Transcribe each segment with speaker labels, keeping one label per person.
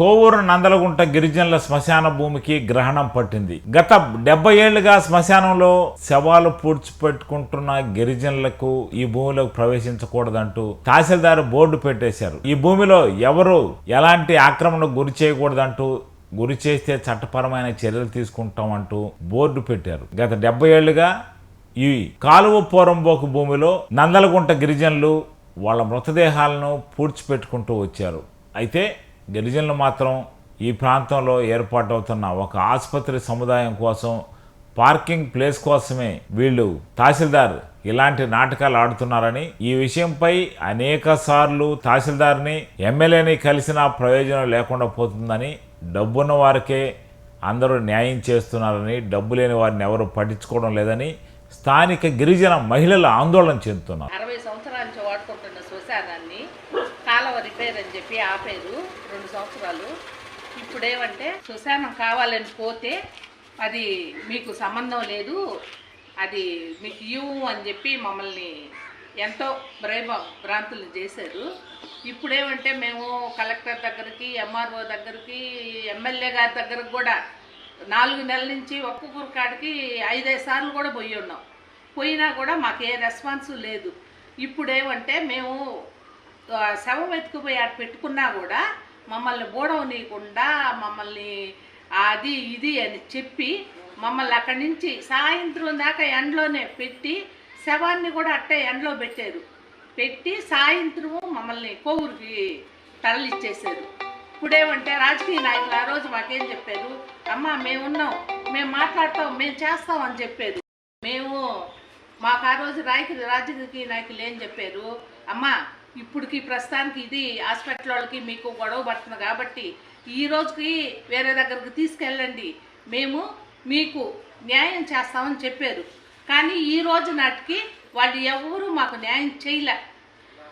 Speaker 1: కోవూరు నందలగుంట గిరిజనుల శ్మశాన భూమికి గ్రహణం పట్టింది. గత డెబ్బై ఏళ్ళుగా శ్మశానంలో శవాలు పూడ్చిపెట్టుకుంటున్న గిరిజనులకు ఈ భూమిలోకి ప్రవేశించకూడదంటూ తహసీల్దార్ బోర్డు పెట్టేశారు. ఈ భూమిలో ఎవరు ఎలాంటి ఆక్రమణకు గురి చేయకూడదంటూ గురి చేస్తే చట్టపరమైన చర్యలు తీసుకుంటామంటూ బోర్డు పెట్టారు. గత డెబ్బై ఏళ్ళుగా ఈ కాలువ పోరంబోకు భూమిలో నందలగుంట గిరిజనులు వాళ్ళ మృతదేహాలను పూడ్చిపెట్టుకుంటూ వచ్చారు. అయితే గిరిజనులు మాత్రం ఈ ప్రాంతంలో ఏర్పాటవుతున్న ఒక ఆసుపత్రి సముదాయం కోసం పార్కింగ్ ప్లేస్ కోసమే వీళ్ళు తహసీల్దార్ ఇలాంటి నాటకాలు ఆడుతున్నారని ఈ విషయంపై అనేక సార్లు తహసీల్దార్ని ఎమ్మెల్యేని కలిసిన ప్రయోజనం లేకుండా పోతుందని డబ్బున్న వారికే అందరూ న్యాయం చేస్తున్నారని డబ్బు లేని వారిని ఎవరు పట్టించుకోవడం లేదని స్థానిక గిరిజన మహిళలు ఆందోళన చెందుతున్నారు
Speaker 2: అరవై సంవత్సరాల నుంచి వాడుకుంటున్న శ్మశానాన్ని కాలువ రిపేర్ అని చెప్పి ఆపేరు రెండు సంవత్సరాలు ఇప్పుడు ఏమంటే కావాలని పోతే అది మీకు సంబంధం లేదు అది మీకు ఇవ్వు అని చెప్పి మమ్మల్ని ఎంతో భ్రమ భ్రాంతులు చేశారు. ఇప్పుడేమంటే మేము కలెక్టర్ దగ్గరికి ఎంఆర్ఓ దగ్గరికి ఎమ్మెల్యే గారి దగ్గరకు కూడా నాలుగు నెలల నుంచి ఒక్కొక్కరి కాడికి ఐదైదు సార్లు కూడా పోయి ఉన్నాం. పోయినా కూడా మాకు ఏ రెస్పాన్స్ లేదు. ఇప్పుడేమంటే మేము శవం ఎత్తుకుపోయి అటు పెట్టుకున్నా కూడా మమ్మల్ని బోడవనీయకుండా మమ్మల్ని అది ఇది అని చెప్పి మమ్మల్ని అక్కడి నుంచి సాయంత్రం దాకా ఎండలోనే పెట్టి శవాన్ని కూడా అట్టే ఎండలో పెట్టారు. పెట్టి సాయంత్రం మమ్మల్ని కోవూరికి తరలిచ్చేసారు ఇప్పుడేమంటే రాజకీయ నాయకులు ఆ రోజు మాకేం చెప్పారు? అమ్మ మేమున్నాం. మేము మాట్లాడతాం. మేము చేస్తాం అని చెప్పారు. మేము మాకు ఆ రోజు రాయకి రాజకీయ నాయకులు ఏం చెప్పారు? అమ్మా ఇప్పటికి ప్రస్తుతానికి ఇది హాస్పిటల్ వాళ్ళకి మీకు గొడవ పడుతుంది కాబట్టి ఈ రోజుకి వేరే దగ్గరికి తీసుకెళ్ళండి. మేము మీకు న్యాయం చేస్తామని చెప్పారు. కానీ ఈ రోజు నాటికి వాళ్ళు ఎవరు మాకు న్యాయం చేయలే.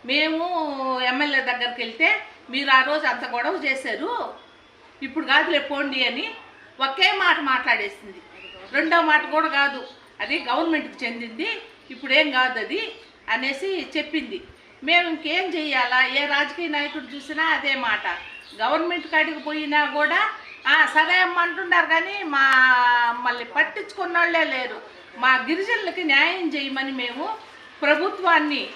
Speaker 2: మేము ఎమ్మెల్యే దగ్గరికి వెళ్తే మీరు ఆ రోజు అంత గొడవ చేశారు. ఇప్పుడు కాదులే పోండి అని ఒకే మాట మాట్లాడేసింది. రెండో మాట కూడా కాదు. అది గవర్నమెంట్కి చెందింది. ఇప్పుడేం కాదు అది అనేసి చెప్పింది. మేము ఇంకేం చెయ్యాలా? ఏ రాజకీయ నాయకుడు చూసినా అదే మాట. గవర్నమెంట్ కాడికి పోయినా కూడా సరే అమ్మ అంటున్నారు కానీ మా మళ్ళీ పట్టించుకున్న వాళ్ళే లేరు. మా గిరిజనులకి న్యాయం చేయమని మేము ప్రభుత్వాన్ని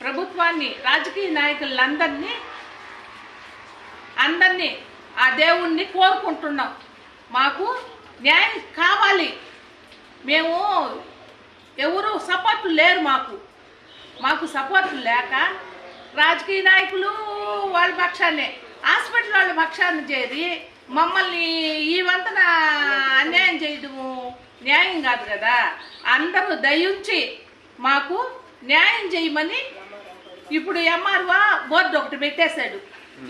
Speaker 2: ప్రభుత్వాన్ని రాజకీయ నాయకులందరినీ అందరినీ ఆ దేవుణ్ణి కోరుకుంటున్నాం. మాకు న్యాయం కావాలి. మేము ఎవరు సపోర్ట్ లేరు మాకు. మాకు సపోర్ట్ లేక రాజకీయ నాయకులు వాళ్ళ పక్షాన్ని హాస్పిటల్ వాళ్ళ పక్షాన్ని చేరి మమ్మల్ని ఈ వంతన అన్యాయం చేయడము న్యాయం కాదు కదా. అందరూ దయించి మాకు న్యాయం చేయమని ఇప్పుడు ఎంఆర్ఓ బోర్డు ఒకటి పెట్టేశాడు.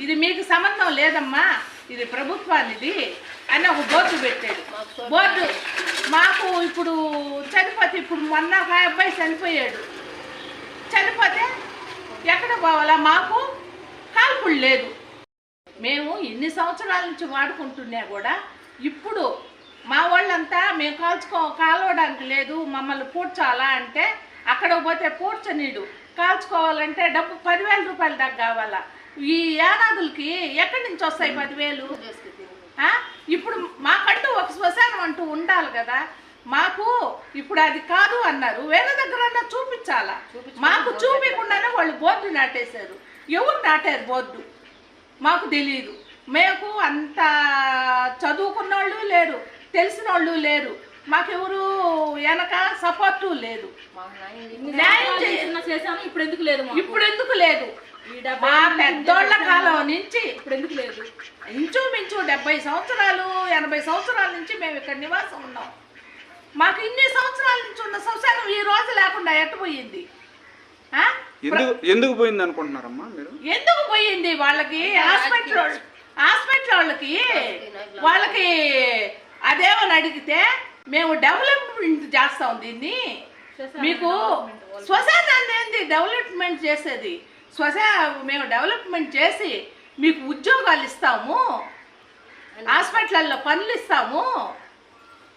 Speaker 2: ఇది మీకు సంబంధం లేదమ్మా ఇది ప్రభుత్వానిది అని ఒక బోర్డు పెట్టాడు. బోర్డు మాకు ఇప్పుడు చనిపోతే ఇప్పుడు మొన్న ఒక అబ్బాయి చనిపోయాడు. చనిపోతే ఎక్కడ పోవాలా? మాకు కాల్పులు లేదు. మేము ఎన్ని సంవత్సరాల నుంచి వాడుకుంటున్నా కూడా ఇప్పుడు మా వాళ్ళంతా మేము కాల్చుకో కాలవడానికి లేదు మమ్మల్ని పూడ్చాలా అంటే అక్కడ పోతే పూడ్చనీడు. కాల్చుకోవాలంటే డబ్బు పదివేల రూపాయలు దాకా కావాలా? ఈ ఏనాదులకి ఎక్కడి నుంచి వస్తాయి పదివేలు? ఇప్పుడు మాకంటూ ఒక శ్మశానం అంటూ ఉండాలి కదా. మాకు ఇప్పుడు అది కాదు అన్నారు. వేరే దగ్గర చూపించాలా? మాకు చూపించకుండానే వాళ్ళు బోర్డు నాటేశారు. ఎవరు నాటారు బోర్డు? మాకు తెలియదు మేము అంత చదువుకున్న వాళ్ళు లేరు తెలిసిన వాళ్ళు లేరు. మాకెవరు వెనక సపోర్టు లేదు. న్యాయం
Speaker 3: ఇప్పుడు ఎందుకు లేదు మాకు?
Speaker 2: ఇప్పుడు ఎందుకు లేదు? మా పెద్దోళ్ళ కాలం నుంచి
Speaker 3: ఇప్పుడు ఎందుకు లేదు?
Speaker 2: ఇంచుమించు డెబ్బై సంవత్సరాలు ఎనభై సంవత్సరాల నుంచి మేము ఇక్కడ నివాసం ఉన్నాం మాకు ఇన్ని సంవత్సరాల నుంచి ఉన్న సంవత్సరం ఈ ఎట్టుపోయింది ఆ?
Speaker 4: ఎందుకు ఎందుకు పోయింది అనుకుంటున్నారమ్మా మీరు?
Speaker 2: ఎందుకు పోయింది వాళ్ళకి? హాస్పిటల్ హాస్పిటల్ వాళ్ళకి వాళ్ళకి అదేమని అడిగితే మేము డెవలప్మెంట్ చేస్తాం దీన్ని. మీకు శ్మశానాన్ని ఏంది? డెవలప్మెంట్ చేసేది. శ్మశా మేము డెవలప్మెంట్ చేసి మీకు ఉద్యోగాలు ఇస్తాము. హాస్పిటల్లో పనులు ఇస్తాము.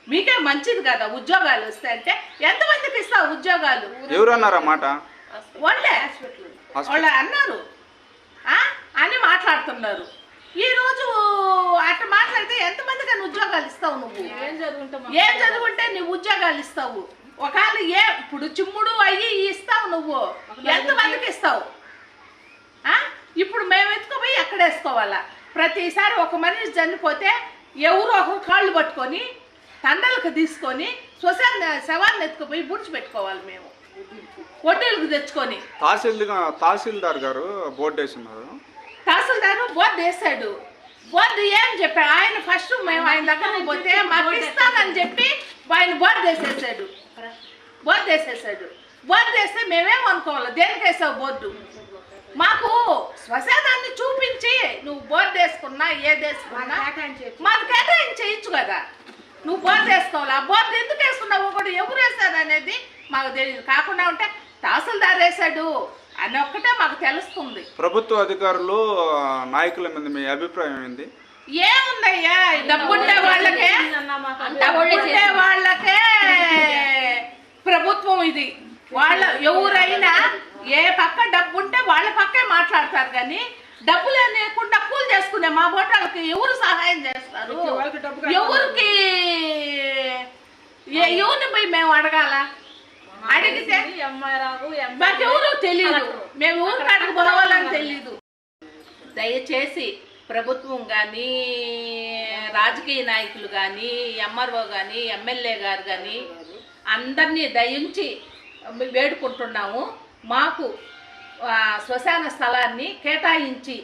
Speaker 2: మీకే మంచిది కదా ఉద్యోగాలు వస్తాయి అంటే ఎంతమందికి ఇస్తావు ఉద్యోగాలు?
Speaker 4: ఎవరు అన్నారా మాట?
Speaker 2: వాళ్ళే. వాళ్ళు అన్నారు. ఆ? అని మాట్లాడుతున్నారు. ఈరోజు ఉద్యోగాలు ఇస్తావు నువ్వు?
Speaker 3: ఏం చదువుకుంటాం
Speaker 2: ఏం చదువుంటే నువ్వు ఉద్యోగాలు ఇస్తావు. ఒకవేళ ఏ ఇప్పుడు చిమ్ముడు అయ్యి ఇస్తావు నువ్వు. ఎంతమందికి ఇస్తావు? ఆ? ఇప్పుడు మేము ఎత్తుకుపోయి ఎక్కడ వేసుకోవాలా ప్రతిసారి ఒక మనిషి చనిపోతే ఎవరు ఒకరు కాళ్ళు పట్టుకొని తండలకు తీసుకొని శ్మశాన శవాన్ని ఎత్తుకుపోయి బుడ్చి పెట్టుకోవాలి మేము. వడ్డీలకు తెచ్చుకొని.
Speaker 4: తహసీల్దార్ తహసీల్దార్ గారు బోర్డు వేస్తున్నారు.
Speaker 2: తహసీల్దారు బోర్డు వేసాడు బోర్డు ఏం చెప్పాడు ఆయన ఫస్ట్ మేము ఆయన దగ్గర పోతే మాకు ఇస్తానని చెప్పి ఆయన బోర్డు వేసేసాడు. బోర్డు వేసేసాడు. బోర్డు వేస్తే మేమేం అనుకోవాలి? దేనికి వేసావు బోర్డు? మాకు శ్మశానాన్ని చూపించి నువ్వు బోర్డు వేసుకున్నా ఏది వేసుకున్నా మాకు కేటాయించి చేయొచ్చు కదా. నువ్వు బోర్డు వేసుకోవాలి ఆ బోర్డు ఎందుకు వేసుకున్నావు ఒకటి ఎవరు వేశారు అనేది మాకు తెలియదు కాకుండా ఉంటే తహసీల్దార్ వేశాడు అని ఒక్కటే మాకు తెలుస్తుంది.
Speaker 4: ప్రభుత్వ అధికారులు నాయకుల మీద మీ అభిప్రాయం ఏంది?
Speaker 2: ఏముందయ్యా? డబ్బుండే వాళ్ళకే డబ్బుండే వాళ్ళకే ప్రభుత్వం ఇది. వాళ్ళ ఎవరైనా ఏ పక్క డబ్బు ఉంటే వాళ్ళ పక్కే మాట్లాడతారు కానీ డబ్బులు లేకుండా కూలి చేసుకునే మా బోటాలకి ఎవరు సహాయం చేస్తారు? ఎవరికి? ఎవరిని పోయి మేము అడగాల? అడిగితే మాకెవరూ తెలియదు మేము ఊరు కాడికి పోవాలని తెలియదు దయచేసి ప్రభుత్వం కానీ రాజకీయ నాయకులు కానీ ఎంఆర్ఓ కానీ ఎమ్మెల్యే గారు కానీ అందరినీ దయించి వేడుకుంటున్నాము. మాకు శ్మశాన స్థలాన్ని కేటాయించి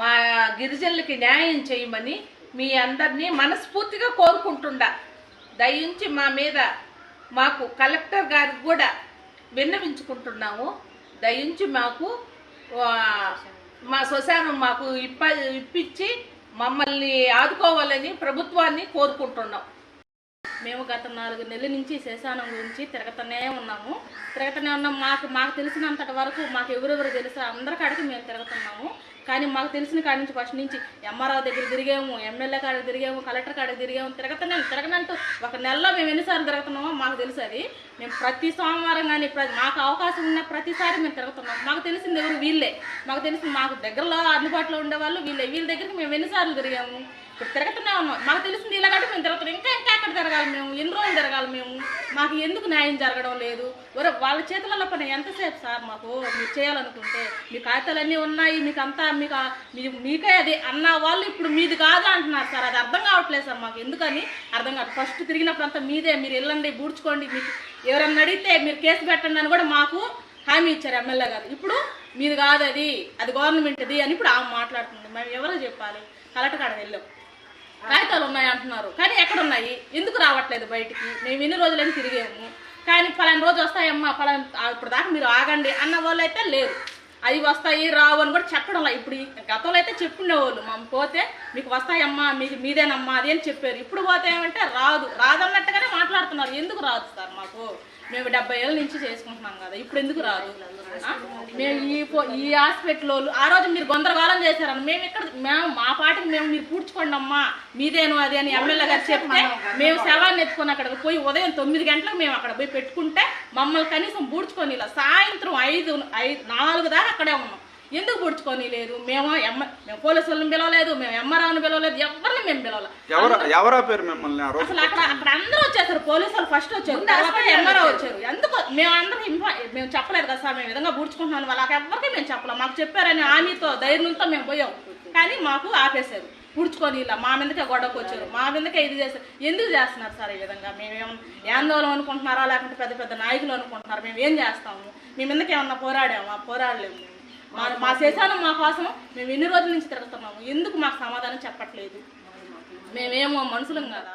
Speaker 2: మా గిరిజనులకి న్యాయం చేయమని మీ అందరినీ మనస్ఫూర్తిగా కోరుకుంటుండా దయించి మా మీద మాకు కలెక్టర్ గారికి కూడా విన్నవించుకుంటున్నాము. దయించి మాకు మా శ్మశానం మాకు ఇప్ప ఇప్పించి మమ్మల్ని ఆదుకోవాలని ప్రభుత్వాన్ని కోరుకుంటున్నాం.
Speaker 3: మేము గత నాలుగు నెలల నుంచి శ్మశానం గురించి తిరగతనే ఉన్నాము. తిరగతనే ఉన్నాం మాకు మాకు తెలిసినంతటి వరకు మాకు ఎవరెవరు తెలుసా అందరి కాడికి మేము తిరుగుతున్నాము. కానీ మాకు తెలిసిన కాడి నుంచి ఫస్ట్ నుంచి ఎంఆర్ఓ దగ్గర తిరిగాము ఎమ్మెల్యే కాడికి తిరిగాము కలెక్టర్ కాడికి తిరిగాము. తిరగతనే తిరగనంటూ ఒక నెలలో మేము ఎన్నిసార్లు తిరుగుతున్నామో మాకు తెలుసు అది. మేము ప్రతి సోమవారం కానీ మాకు అవకాశం ఉన్న ప్రతిసారి మేము తిరుగుతున్నాం మాకు తెలిసింది ఎవరు? వీళ్ళే. మాకు తెలిసింది మాకు దగ్గరలో అందుబాటులో ఉండేవాళ్ళు వీళ్ళే. వీళ్ళ దగ్గరికి మేము ఎన్నిసార్లు తిరిగాము? ఇప్పుడు తిరగతనే ఉన్నాం. మాకు తెలిసింది ఇలా కాబట్టి మేము తిరుగుతున్నాం. ఇంకా ఇంకా ఎక్కడ తిరగాలి మేము ఎన్ని రోజులు తిరగాలి మేము? మాకు ఎందుకు న్యాయం జరగడం లేదు? వాళ్ళ చేతులలో పని ఎంతసేపు సార్ మాకు? మీరు చేయాలనుకుంటే మీ కాగితాలన్నీ ఉన్నాయి మీకు అంతా మీకు మీ మీకే అది అన్న వాళ్ళు ఇప్పుడు మీది కాదు అంటున్నారు సార్. అది అర్థం కావట్లేదు సార్ మాకు. ఎందుకని? అర్థం కాదు. ఫస్ట్ తిరిగినప్పుడు అంతా మీదే. మీరు వెళ్ళండి బూడ్చుకోండి. మీకు ఎవరన్నా అడిగితే మీరు కేసు పెట్టండి అని కూడా మాకు హామీ ఇచ్చారు ఎమ్మెల్యే గారు. ఇప్పుడు మీది కాదు అది. అది గవర్నమెంట్ది అని ఇప్పుడు ఆమె మాట్లాడుతుంది. మేము ఎవరో చెప్పాలి. కలెక్టర్ కాడ వెళ్ళాం. కాగితాలు ఉన్నాయి అంటున్నారు. కానీ ఎక్కడున్నాయి? ఎందుకు రావట్లేదు బయటికి? మేము ఎన్ని రోజులని తిరిగాము. కానీ పలానా రోజు వస్తాయమ్మా పలానా ఇప్పుడు దాకా మీరు ఆగండి అన్న వాళ్ళు అయితే లేరు. అవి వస్తాయి రావు అని కూడా చెప్పడం ఇప్పుడు ఈ గతంలో అయితే చెప్పుండేవాళ్ళు. మా పోతే మీకు వస్తాయమ్మా మీకు మీదేనమ్మా అది అని చెప్పారు. ఇప్పుడు పోతే ఏమంటే రాదు. రాదన్నట్టుగానే మాట్లాడుతున్నారు. ఎందుకు రాదు సార్ మాకు? మేము డెబ్బై ఏళ్ళ నుంచి చేసుకుంటున్నాం కదా. ఇప్పుడు ఎందుకు రాదు? మేము ఈ పో- ఈ హాస్పిటల్ ఆ రోజు మీరు గందరగోళం చేశారని మేము ఇక్కడ మేము మా పాటికి మేము మీరు పూడ్చుకోండి అమ్మా మీదేను అది అని ఎమ్మెల్యే గారు చెప్తే మేము శవాన్ని ఎత్తుకొని అక్కడికి పోయి ఉదయం తొమ్మిది గంటలకు మేము అక్కడ పోయి పెట్టుకుంటే మమ్మల్ని కనీసం పూడ్చుకొని ఇలా సాయంత్రం ఐదు ఐదు నాలుగు దాకా అక్కడే ఉన్నాం. ఎందుకు పూడ్చుకొని లేదు మేము ఎమ్మ మేము పోలీసు వాళ్ళని పిలవలేదు మేము ఎంఆర్ఆని పిలవలేదు ఎవరిని మేము పిలవలేదు
Speaker 4: ఎవరు ఎవరా పేరు మిమ్మల్ని ఆ రోజు
Speaker 3: అసలు అక్కడ అక్కడ అందరూ వచ్చేసారు పోలీసు వాళ్ళు ఫస్ట్ వచ్చారు తర్వాత ఎంఆర్ఓ వచ్చారు. ఎందుకు? మేము అందరం మేము చెప్పలేదు కదా సార్ మేము విధంగా పూడ్చుకుంటున్నాను వాళ్ళకి ఎవరికి మేము చెప్పలేం. మాకు చెప్పారని హామీతో ధైర్యంతో మేము పోయాం. కానీ మాకు ఆపేశారు. పూడ్చుకొని ఇలా మా మీదకే గొడవకు వచ్చారు. మా మీదకే ఇది చేశారు ఎందుకు చేస్తున్నారు సార్ ఈ విధంగా? మేమేం ఆందోళన అనుకుంటున్నారా? లేకుంటే పెద్ద పెద్ద నాయకులు అనుకుంటున్నారు? మేము ఏం చేస్తాము? మీ మీదకి ఏమన్నా పోరాడామా? పోరాడలేము. మేము మా మా మా కోసం మేము ఎన్ని రోజుల నుంచి తిరుగుతున్నాము ఎందుకు మాకు సమాధానం చెప్పట్లేదు? మేమేమో మనుషులం కదా.